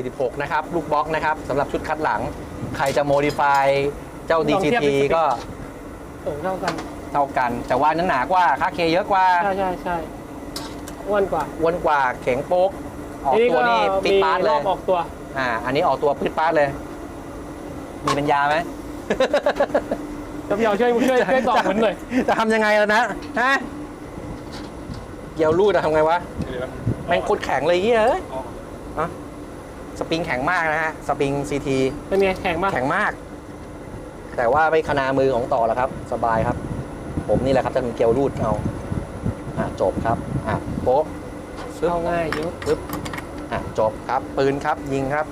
46 นะครับ ลูกบล็อกนะครับสำหรับชุดคัดหลัง ใครจะโมดิฟายเจ้า ลองเทียบ DGT เป็นสปีด ก็สูงเท่ากัน เท่ากัน แต่ว่านั้นหนากว่า ค่าเคเยอะกว่า ใช่ใช่ใช่อ้วนกว่าอ้วนกว่าแข็งโป๊ก ออกตัวนี่ปิดมีปาร์ตเลรอย บออกตัว อ่า อันนี้ออกตัวปิดปาร์ตเลย มีปัญญาไหม จะพี่เอาช่วยช่วยช่วยตอบผมหน่อยจะทำยังไงแล้วนะ ฮะ เกี่ยวรูดอะทำไงวะ แม่งโคตรแข็งเลยเหี้ยเอ้ยอะ สปริงแข็งมากนะฮะ สปริงซีทีเป็นไงแข็งมากแข็งมาก แต่ว่าไม่ขนามือของต่อแล้วครับ สบายครับ ผมนี่แหละครับจะมีเกลียวรูดเอาอะจบครับอะโป๊ะปึ๊บเข้าง่ายเยอะปึ๊บอะจบครับ ปืนครับยิงครับ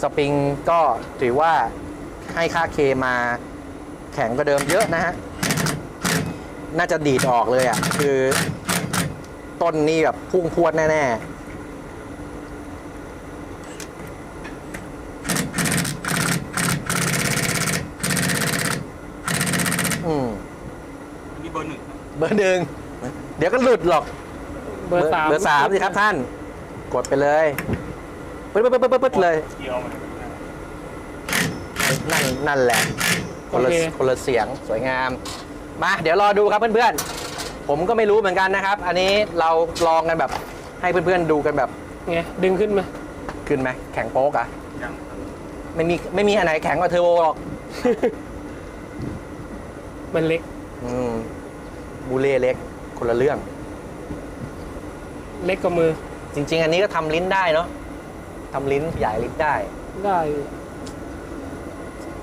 สปริงก็ถือว่าให้ค่าเคมาแข็งกว่าเดิมเยอะนะฮะ น่าจะดีดออกเลยอะ คือ ต้นนี่แบบพุ่งพรวดแน่ ๆ อืม อันนี้เบอร์หนึ่ง เบอร์หนึ่งเดี๋ยวก็หลุดหรอกเบอร์สามเบอร์สามสิครับท่าน กดไปเลยปึ๊ดปึ๊ดปึ๊ดปึ๊ดปึ๊ดเลยเกี่ยวมันนั่นนั่นแหละคนละโอเคคนละเสียงสวยงาม มาเดี๋ยวรอดูครับเพื่อนๆ ผมก็ไม่รู้เหมือนกันนะครับ อันนี้เราลองกันแบบให้เพื่อนๆดูกันแบบไงดึงขึ้นมาขึ้นไหมแข็งโป๊กอะยังไม่มีไม่มีอันไหนแข็งกว่าเทอร์โบหรอก มันเล็ก อืม บูเล่เล็กคนละเรื่อง เล็กกว่ามือจริง ๆ อันนี้ก็ทำลิ้นได้เนาะทำลิ้นขยายลิ้นได้ ได้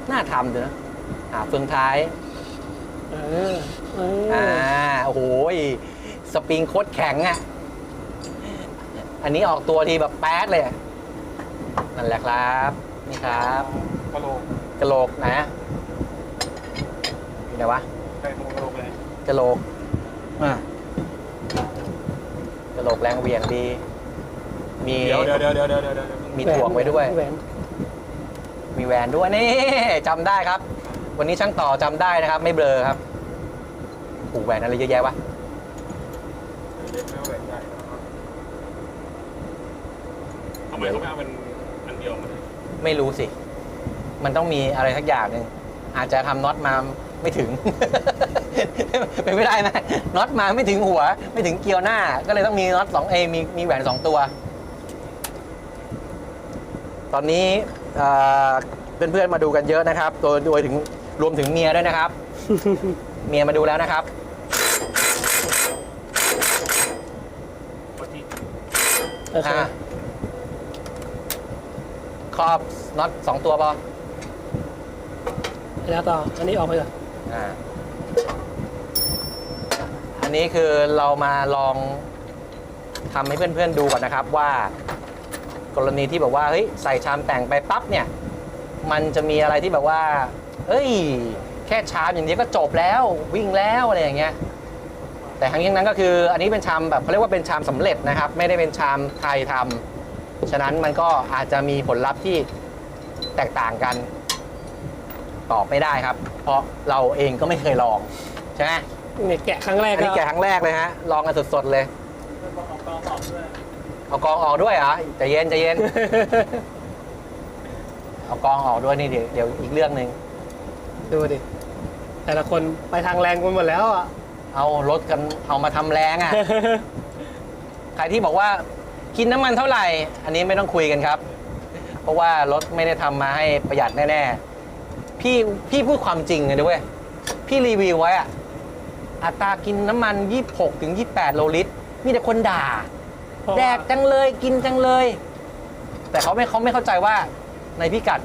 น่าทำเลยนะหาเฟืองท้าย เออเอออ่าโอ้โหยสปริงโคตรแข็งอะ อันนี้ออกตัวทีแบบแป๊ดเลยอะนั่นแหละครับ นี่ครับกระโหลกกระโหลกไหนอะอยู่ไหนวะ ใส่กระโหลกเลยกระโหลก อะกระโหลกแรงเหวี่ยงดี มีเดี๋ยวเดี๋ยวเดี๋ยวเดี๋ยวเดี๋ยวเดี๋ยวเดี๋ยวมีถ่วงไว้ด้วย แหวนมีแหวนด้วยนี่จำได้ครับ วันนี้ช่างต่อจำได้นะครับ ไม่เบลอครับผูกแหวนอะไรเยอะแยะวะเล็กไม่เอาแหวนใหญ่นะครับทำไมเขาไม่เอาเป็นอันเดียวมาเลยไม่รู้สิ มันต้องมีอะไรสักอย่างหนึ่งอาจจะทำน็อตมาไม่ถึง เป็นไม่ได้ไหมน็อตมาไม่ถึงหัว ไม่ถึงเกลียวหน้า ก็เลยต้องมีน็อตสองเอมีมีแหวนสองตัว ตอนนี้เอ่อเพื่อนๆมาดูกันเยอะนะครับ โดยโดยถึงรวมถึงเมียด้วยนะครับ เมียมาดูแล้วนะครับปกติโอเคอะครอบน็อตสองตัวพอแล้วต่อ อันนี้ออกไปก่อนอ่า อันนี้คือเรามาลองทำให้เพื่อนๆดูก่อนนะครับว่า กรณีที่แบบว่าเฮ้ยใส่ชามแต่งไปปั๊บเนี่ย มันจะมีอะไรที่แบบว่า เอ้ย แค่ชามอย่างเดียวก็จบแล้ววิ่งแล้วอะไรอย่างเงี้ยแต่ทั้งนี้ทั้งนั้นก็คืออันนี้เป็นชามแบบเขาเรียกว่าเป็นชามสำเร็จนะครับ ไม่ได้เป็นชามไทยทำฉะนั้นมันก็อาจจะมีผลลัพธ์ที่แตกต่างกัน ตอบไม่ได้ครับ เพราะเราเองก็ไม่เคยลองใช่ไหมเนี่ยแกะครั้งแรกอันนี้แกะครั้งแรกเลยฮะลองกันสดๆเลยเอากองออกด้วยเหรอใจเย็นใจเย็นเอากองออกด้วยนี่เดี๋ยวเดี๋ยวอีกเรื่องหนึ่งดูดิ แต่ละคนไปทางแรงกันหมดแล้วอะเอารถกันเอามาทำแรงอะใครที่บอกว่ากินน้ำมันเท่าไหร่ อันนี้ไม่ต้องคุยกันครับ เพราะว่ารถไม่ได้ทำมาให้ประหยัดแน่ ๆ พี่พี่พูดความจริงเลยด้วยพี่รีวิวไว้อะอัตรากินน้ำมัน 26ถึง28 โลลิตร มีแต่คนด่า เพราะว่า แดกจังเลยกินจังเลย แต่เขาไม่เขาไม่เข้าใจว่าในพิกัด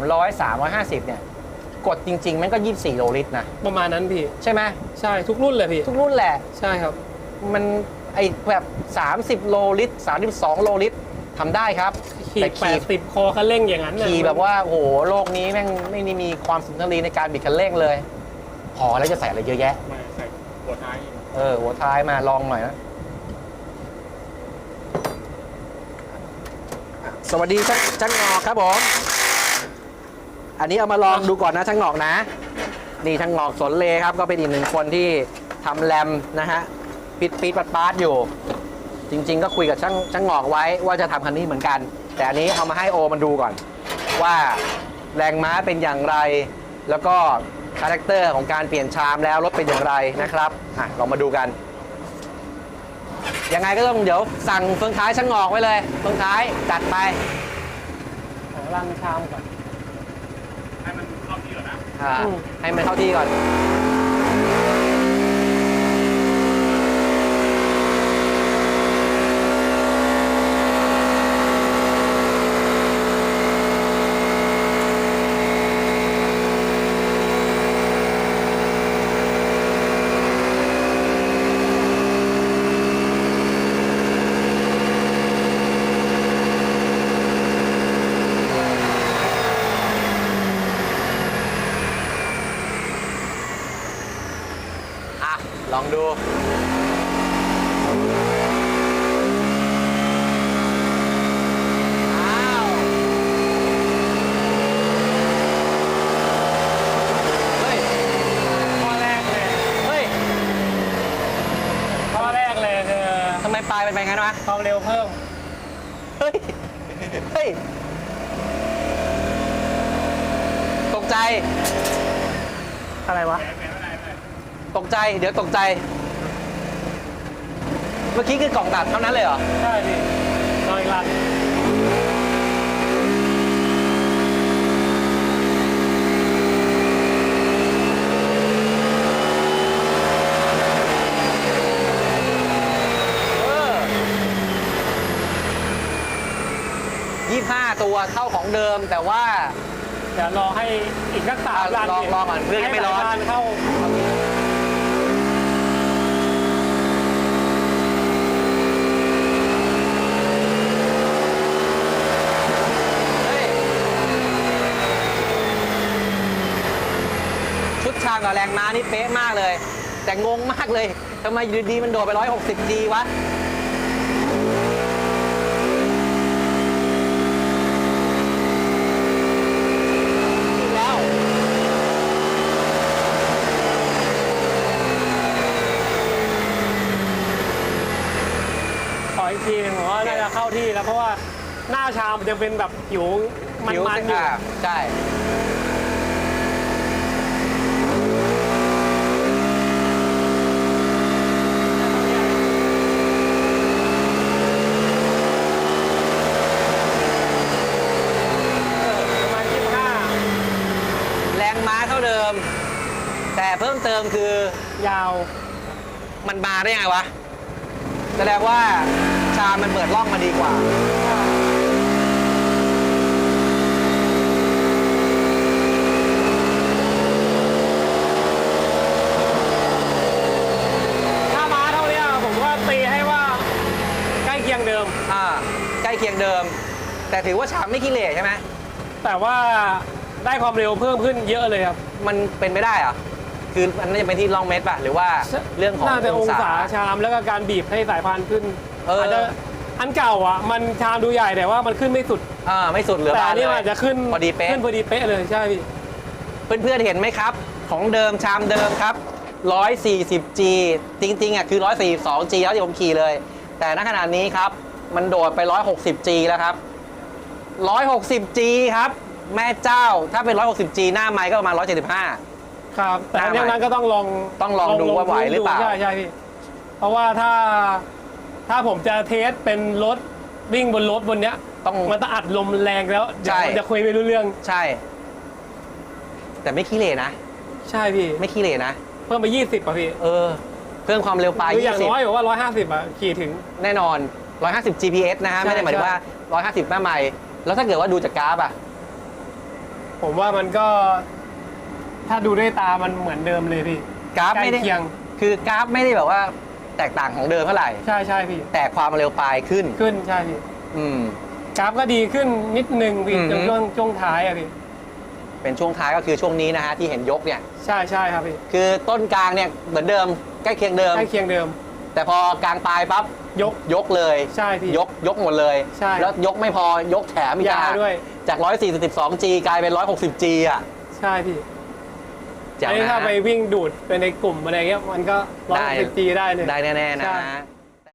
300 350 เนี่ย กดจริง ๆ มันก็ 24 โลลิตรนะ ประมาณนั้นพี่ ใช่ไหมใช่ทุกรุ่นเลยพี่ ทุกรุ่นแหละ ใช่ครับ มันไอแบบ 30 โลลิตร32 โลลิตรทำได้ครับ ขี่แต่แปดสิบคอคันเร่งอย่างนั้นน่ะขี่แบบว่าโอ้โหโลกนี้แม่งไม่ได้มีความสุนทรีในการบิดคันเร่งเลย พอแล้วจะใส่อะไรเยอะแยะไม่ใส่หัวท้ายเออหัวท้ายมาลองหน่อยนะสวัสดีช่างช่างงอกครับผม อันนี้เอามาลองดูก่อนนะช่างงอกนะ นี่ช่างงอกสนเลครับ ก็เป็นอีกหนึ่งคนที่ทำแรมนะฮะ ปิดปิดปัดปาดอยู่ จริง ๆ ก็คุยกับช่างช่างหงอกไว้ว่าจะทำคันนี้เหมือนกัน แต่อันนี้เอามาให้โอมันดูก่อน ว่าแรงม้าเป็นอย่างไร แล้วก็คาแรคเตอร์ของการเปลี่ยนชามแล้วรถเป็นอย่างไรนะครับอะเรามาดูกันยังไงก็ต้องเดี๋ยวสั่งเฟืองท้ายช่างหงอกไว้เลยเฟืองท้ายจัดไปขอรันชามก่อนให้มันเข้าที่ก่อนนะอ่าอืมให้มันเข้าที่ก่อน อะ ลองดูอ้าวเฮ้ยข้อแรกเลยเฮ้ยข้อแรกเลยคือทำไมปลายเป็นไปงั้นวะ ความเร็วเพิ่ม เฮ้ย เฮ้ย ตกใจ อะไรวะ ตกใจเดี๋ยวตกใจ เมื่อกี้คือกล่องตัดเท่านั้นเลยเหรอ ใช่พี่ลองอีกรันยี่ห้าตัวเท่าของเดิมแต่ว่าเดี๋ยวรอให้อีกสักสามอะรันลองดิลองก่อนเพื่อให้ไม่ร้อน สายพานเข้า เฮ้ย ชุดชาม กับแรงม้านี่เป๊ะมากเลย แต่งงมากเลยทำไมอยู่ดีๆมันโดดไป 160 G วะอีกแล้วขออีกทีหนึงผมว่าน่าจะเข้าที่แล้วเพราะว่าหน้าชามมันจะเป็นแบบผิวมันผิวๆอยู่ อะใช่ ประมาณยี่สิบห้า แรงม้าเท่าเดิม แต่เพิ่มเติมคือยาวมันมาได้ยังไงวะแสดงว่าชามมันเปิดร่องมาดีกว่า ถ้าม้าเท่าเนี้ยผมว่าตีให้ว่า ใกล้เคียงเดิม อ่า ใกล้เคียงเดิม แต่ถือว่าชามไม่ขี้เหร่ใช่ไหมแต่ว่าได้ความเร็วเพิ่มขึ้นเยอะเลยครับ มันเป็นไม่ได้เหรอ คือมันน่าจะเป็นที่ร่องเม็ดป่ะหรือว่าเรื่องของน่าจะอองงศาศาชามแล้วก็การบีบให้สายพานขึ้นเอออจจะอันเก่าอะมันชามดูใหญ่แต่ว่ามันขึ้นไม่สุดอ่าไม่สุดเหลือแต่บาอันนเลนี้มันยอาจจะขึ้นพอดีเป๊ะขึ้นพอดีเป๊ะเลยใช่พี่เพื่อนๆเห็นไหมครับ ของเดิมชามเดิมครับ 140G จริงๆอะคือ 142G แล้วที่ผมขี่เลย แต่ณขณะนี้ครับ มันโดดไป 160G แล้วครับ 160G ครับ แม่เจ้าถ้าเป็น 160G หน้าไม้ก็ประมาณ 175 ครับแต่อันหน้าใหม่นั้นก็ต้องลองต้องลองดูว่าไหวหรือเปล่า ใช่ใช่พี่เพราะว่าถ้าถ้าผมจะเทสเป็นรถวิ่งบนรถบนเนี้ยต้อง มันต้องอัดลมแรงแล้วเดี๋ยวใช่ มันจะคุยไม่รู้เรื่องใช่ แต่ไม่ขี้เหร่นะ ใช่พี่ไม่ขี้เหร่นะ เพิ่มไป 20ป่ะพี่เออ เพิ่มความเร็วปลายคืออย่างน้อย20บอกว่า 150อะขี่ถึงแน่นอน 150 GPS นะฮะ ใช่ ไม่ได้หมายถึงว่า 150 หน้าไม้แล้วถ้าเกิดว่าดูจากกราฟอะผมว่ามันก็ ถ้าดูด้วยตามันเหมือนเดิมเลยพี่กราฟใกล้ไม่ได้เคียง คือกราฟไม่ได้แบบว่าแตกต่างของเดิมเท่าไหร่ ใช่ใช่พี่ แต่ความเร็วปลายขึ้น ขึ้นใช่พี่อืม กราฟก็ดีขึ้นนิดนึงพี่อืมจนช่วงช่วงท้ายอะพี่เป็นช่วงท้ายก็คือช่วงนี้นะฮะที่เห็นยกเนี่ย ใช่ใช่ครับพี่คือต้นกลางเนี่ยเหมือนเดิมใกล้เคียงเดิม ใกล้เคียงเดิม แต่พอกลางปลายปั๊บยกยกเลย ใช่พี่ ยกยกหมดเลย ใช่ แล้วยกไม่พอยกแถมอีกยาวอะด้วย จาก 142G กลายเป็น 160G อะ ใช่พี่ แจ๋วอันนี้นะถ้าฮะไปวิ่งดูดไปในกลุ่มอะไรเงี้ยมันก็ร้อยได้ สิบจีได้เลย ได้แน่ๆนะ ใช่ฮะ